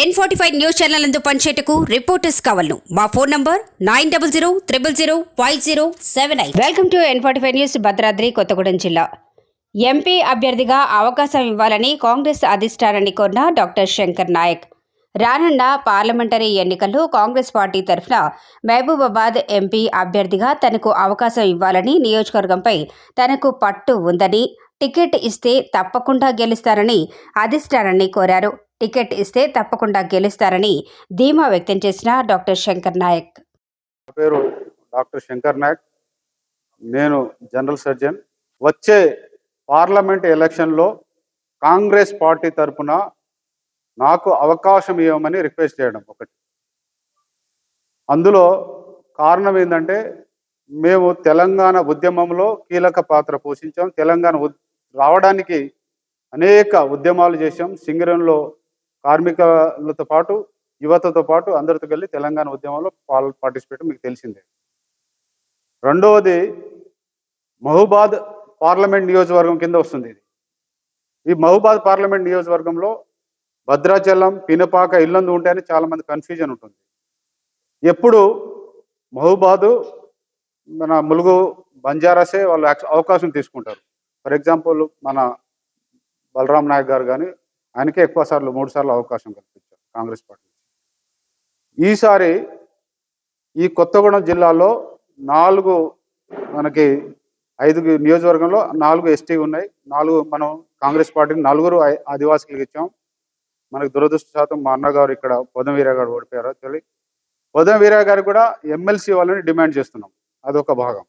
N forty five news channel అందు పనిచేయటకు reporters కావాలను. మా phone number nine double zero triple zero five zero seven eight welcome to N forty five news Bhadradri Kothagudem జిల్లా. MP అభ్యర్థిగా అవకాశం ఇవ్వాలని కాంగ్రెస్ అధిష్టానాన్ని కోరిన డాక్టర్ శంకర్ నాయక్. రానున్న పార్లమెంటరీ ఎన్నికల్లో కాంగ్రెస్ పార్టీ తరఫున మహబూబాబాద్ ఎంపీ అభ్యర్థిగా తనకు అవకాశం ఇవ్వాలని నియోజకవర్గంపై తనకు పట్టు ఉందని టికెట్ ఇస్తే తప్పకుండా గెలుస్తారని అధిష్టానాన్ని కోరారు టికెట్ ఇస్తే తప్పకుండా గెలుస్తారని ధీమా వ్యక్తం చేసిన డాక్టర్ శంకర్ నాయక్. నా పేరు డాక్టర్ శంకర్ నాయక్. నేను జనరల్ సర్జన్. వచ్చే పార్లమెంట్ ఎలక్షన్లో కాంగ్రెస్ పార్టీ తరఫున నాకు అవకాశం ఇవ్వమని రిక్వెస్ట్ చేయడం ఒకటి. అందులో కారణం ఏంటంటే మేము తెలంగాణ ఉద్యమంలో కీలక పాత్ర పోషించాం. తెలంగాణ రావడానికి అనేక ఉద్యమాలు చేశాం. సింగరంలో కార్మికులతో పాటు యువతతో పాటు అందరితో కలిసి తెలంగాణ ఉద్యమంలో పాల్ పార్టిసిపేట్ మీకు తెలిసిందే. రెండవది మహూబాద్ పార్లమెంట్ నియోజకవర్గం కింద వస్తుంది ఇది. ఈ మహూబాద్ పార్లమెంట్ నియోజకవర్గంలో భద్రాచలం పినపాక ఇల్లందు ఉంటాయని చాలా మంది కన్ఫ్యూజన్ ఉంటుంది. ఎప్పుడు మహబాదు మన ములుగు బంజారాసే వాళ్ళు అవకాశం తీసుకుంటారు. ఫర్ ఎగ్జాంపుల్ మన బలరాం నాయక్ గారు కానీ ఆయనకే ఎక్కువ సార్లు మూడు సార్లు అవకాశం కల్పించారు కాంగ్రెస్ పార్టీ ఈసారి ఈ కొత్తగూడెం జిల్లాలో నాలుగు మనకి ఐదు నియోజకవర్గంలో నాలుగు ఎస్టీ ఉన్నాయి. నాలుగు మనం కాంగ్రెస్ పార్టీకి నలుగురు ఆదివాసీలకు ఇచ్చాం. మనకు దురదృష్ట శాతం మా అన్నగారు ఇక్కడ పొదం వీర గారు ఓడిపోయారు తెలియ పొదం వీర గారు కూడా ఎమ్మెల్సీ వాళ్ళని డిమాండ్ చేస్తున్నాం. అదొక భాగం.